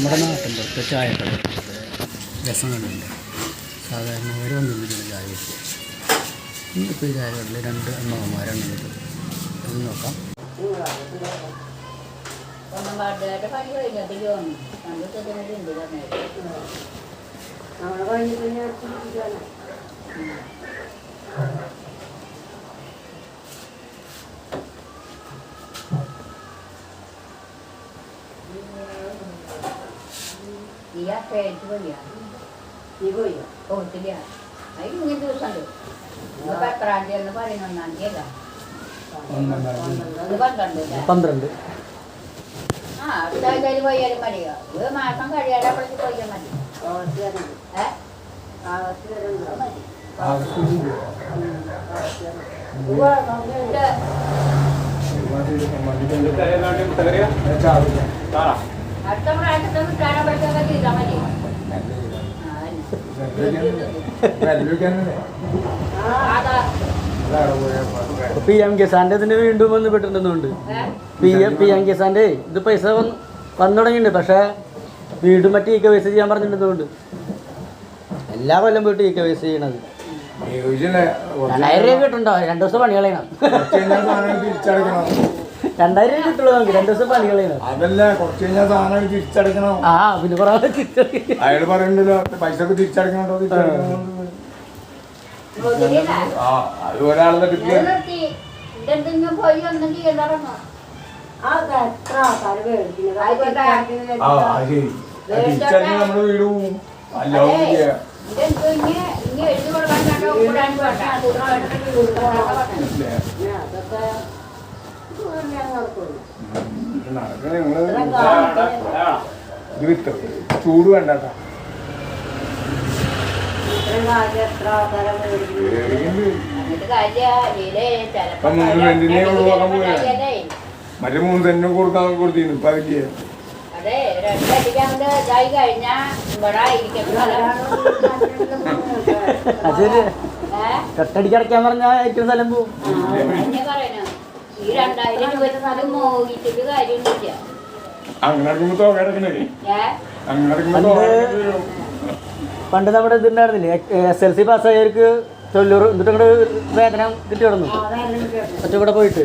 നമ്മുടെ നാട്ടിൻ പുറത്ത് ചായക്കട രസങ്ങളുണ്ട് സാധാരണ അവർ വന്നിരുന്ന ചായ കുടിക്കുക ഇന്നിപ്പോൾ ഈ ചായക്കടയിൽ രണ്ട് അമ്മമാരാണ് ഉള്ളത്. അത് നോക്കാം. പണി കഴിഞ്ഞിട്ട് ആ പേറ്റ് പോയാ നീ പോയോ? ഓട്ടില്ല അതിന് ഇങ്ങനെ ദിവസമുണ്ട് ഇന്നിപ്പോ എത്രാം തീയതി എന്ന് പറയുന്ന ഒന്നാം തീയതി ഇത് പന്ത്രണ്ട് അല്ലേ? പന്ത്രണ്ട് ആ അടുത്ത ആഴ്ചയിൽ പോയാലും മതിയോ ഒരു മാസം കഴിയാതെ അപ്പോഴേക്ക് പോയാൽ മതി ആവത്തി വരണം. ഏ ആവത്തി വരണം. അത് മതി ഉം, ആവത്തി ചെയ്താൽ മതി പി എം കിസാന്റെ ഇതിന് വീണ്ടും വന്ന് പെട്ടിട്ടുണ്ടെന്നുണ്ട്. ഏ? പി എം പി എം കിസാന്റെ ഇത് പൈസ വന്ന് വന്നു തുടങ്ങിയിട്ടുണ്ട്. പക്ഷേ വീണ്ടും മറ്റേ ഈ കെ വൈസ് ചെയ്യാൻ പറഞ്ഞിട്ടുണ്ടെന്നുണ്ട്. എല്ലാ കൊല്ലം പോയിട്ട് ഈ കെ വൈസ് ചെയ്യണത്. രണ്ടായിരം രൂപ കിട്ടുണ്ടോ രണ്ടു ദിവസം പണി കളയണം. രണ്ടായിരം രൂപ കിട്ടുള്ളൂ നമുക്ക്. രണ്ട് ദിവസം പണി കളയണം അതല്ല കുറച്ച് കഴിഞ്ഞാൽ സാധനം തിരിച്ചടക്കണം ആ പിന്നെ കുറേ ആൾ തിരിച്ചറിയും. അയാൾ പറയണ്ടല്ലോ പൈസ ഒക്കെ തിരിച്ചടക്കണോ തിരിച്ചടക്കണം. ആ അത് ഒരാളെ കിട്ടിയ തിരിച്ചടക്കണ നമ്മുടെ വീട് പോവും. അല്ല അതൊക്കെ ചൂട് വേണ്ട മൂന്ന് സെന്റിനെ ഒഴിവാക്കാൻ പോയാ. കാര്യല്ലേ? മറ്റേ മൂന്ന് തന്നെ കൊടുക്കാൻ കൊടുത്തിരുന്നു ഇപ്പൊ അതിന്റെ അതെ രണ്ടടിക്ക് അങ്ങോട്ട് ഇതായി കഴിഞ്ഞാ ഇവിടെ ആയിരിക്കും സ്ഥലം. അത് ശരി ഏ? കെട്ടടിക്ക് അടയ്ക്കാൻ പറഞ്ഞാൽ ഏറ്റവും സ്ഥലം പറയണു. ഈ രണ്ടായിരം രൂപ സ്ഥലം മോഹിച്ചിട്ട് കാര്യമൊന്നുമില്ല. അങ്ങനെ നടക്കുമ്പോ തുക കിടക്കണേ ഏ? അങ്ങനെ നടക്കുമ്പോ തുക പണ്ട് നമ്മുടെ ഇതുണ്ടായിരുന്നില്ലേ എസ് എൽ സി പാസ്സായവർക്ക് തൊഴിലൂർ എന്നിട്ട് അങ്ങോട്ട് വേതനം കിട്ടി കിടന്നു ഒറ്റക്കൂടെ കൂടെ പോയിട്ട്.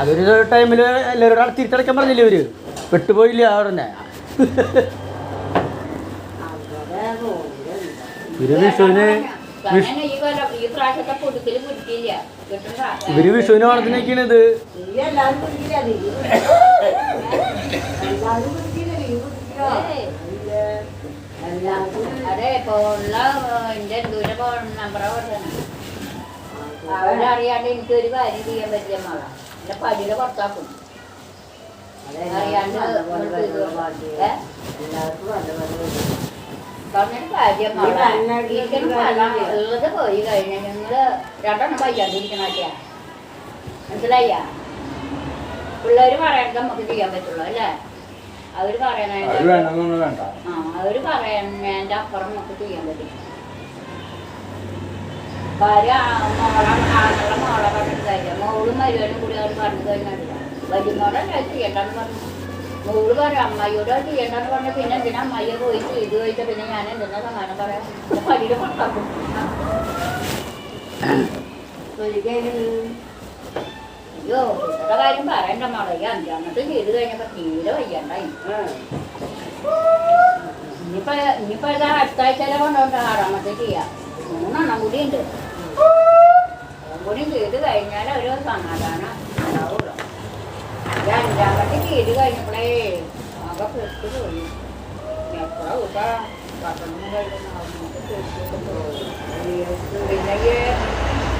അതൊരു ടൈമിൽ എല്ലാവരും അവിടെ തിരിച്ചടക്കാൻ പറഞ്ഞില്ലേ ഇവർ? പെട്ടുപോയില്ല അവിടെ തന്നെ ഇവർ വിഷുവിന് ഇവർ വിഷുവിന് ഓണത്തിനൊക്കെയാണ് ഇത് നീ എല്ലാവരും കുടിക്കില്ല, നീ കുടിക്കില്ല. എല്ലാവരും കുടിക്കില്ല, നീ കുടിക്കില്ല. ഏയ്. ഇല്ലേ? എല്ലാവരും അതെ ഇപ്പൊ ഉള്ള എന്റെ ദൂരെ നമ്പറാ പറഞ്ഞത് അവരറിയാണ്ട് എനിക്കൊരു കാര്യം ചെയ്യാൻ പറ്റില്ല മോള എന്റെ പടിയുടെ പുറത്താക്കും അറിയാണ്ട്? എല്ലാവർക്കും നല്ല പോലെ കണ്ണാടി ഇരിക്കുന്ന സ്ഥലം ഉള്ളത് പോയി കഴിഞ്ഞാൽ നിങ്ങൾ രണ്ടെണ്ണം വയ്യാണ്ടിരിക്കണ മനസ്സിലായ പിള്ളേർ പറയണത് നമുക്ക് ചെയ്യാൻ പറ്റുള്ളൂ അല്ലേ? വേണമെന്നൊന്നും വേണ്ട. ആ അവർ പറയുന്നതിന്റെ അപ്പുറം നമുക്ക് ചെയ്യാൻ പറ്റും. ഭാര്യ ആ മോളെ ആങ്ങളുടെ മോളെ പറഞ്ഞിട്ട് കാര്യം മോളും മരുവനും കൂടി അവർ പറഞ്ഞു കഴിഞ്ഞില്ല വരുന്നോടെ ചെയ്യണ്ടെന്ന് പറഞ്ഞു. മോൾ പറയും അമ്മയോട് അത് ചെയ്യണ്ടെന്ന് പറഞ്ഞു പിന്നെ എന്തിനാ അമ്മയെ പോയി ചെയ്ത് ചോദിച്ച പിന്നെ ഞാൻ എന്തെന്നാ സമാനം പറയാം? പള്ളിയുടെ ഒരിക്കലും. അയ്യോ ഇന്നത്തെ കാര്യം പറയണ്ട മോളെ. ഈ അഞ്ചാമത്തെ ചെയ്ത് കഴിഞ്ഞപ്പോ തീരെ വയ്യണ്ടായി. ഇനിയിപ്പോ ഇനിയിപ്പോ ഇതാ അടുത്ത ആഴ്ചയിലെ കൊണ്ടുപോയിട്ട് ആറാമത്തെ ചെയ്യാം. മൂന്നെണ്ണം കൂടി ഉണ്ട് അതും കൂടി ചെയ്ത് കഴിഞ്ഞാൽ ഒരു സമാധാനം ഉണ്ടാവുള്ളൂ. ചെയ്ത് കഴിഞ്ഞപ്പോഴേ ആകെ പെട്ട് പോയി. ഭക്ഷണം കഴിക്കുന്ന പിന്നെ ഈ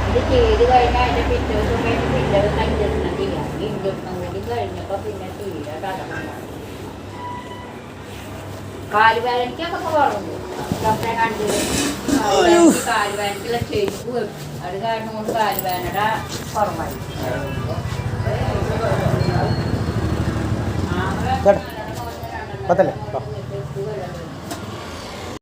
ഇത് ചെയ്ത് കഴിഞ്ഞാൽ അതിന്റെ പിറ്റേ ദിവസം കഴിഞ്ഞ് പിന്നെ ഇഞ്ചക്ഷൻ ചെയ്യാം. ഇഞ്ചക്ഷൻ കൂടി കഴിഞ്ഞപ്പോ പിന്നെ തീരെ തലമുണ്ടായി കാലുവേദനയ്ക്കൊക്കെ കുറവുണ്ട് ഡോക്ടറെ കണ്ടു. കാലുവേദനയ്ക്കുള്ള ചെരുപ്പ് അത് കാരണം കൊണ്ട് കാലുവേദനയുടെ കുറവായി. ചേട്ടാ, പത്തല്ലേ?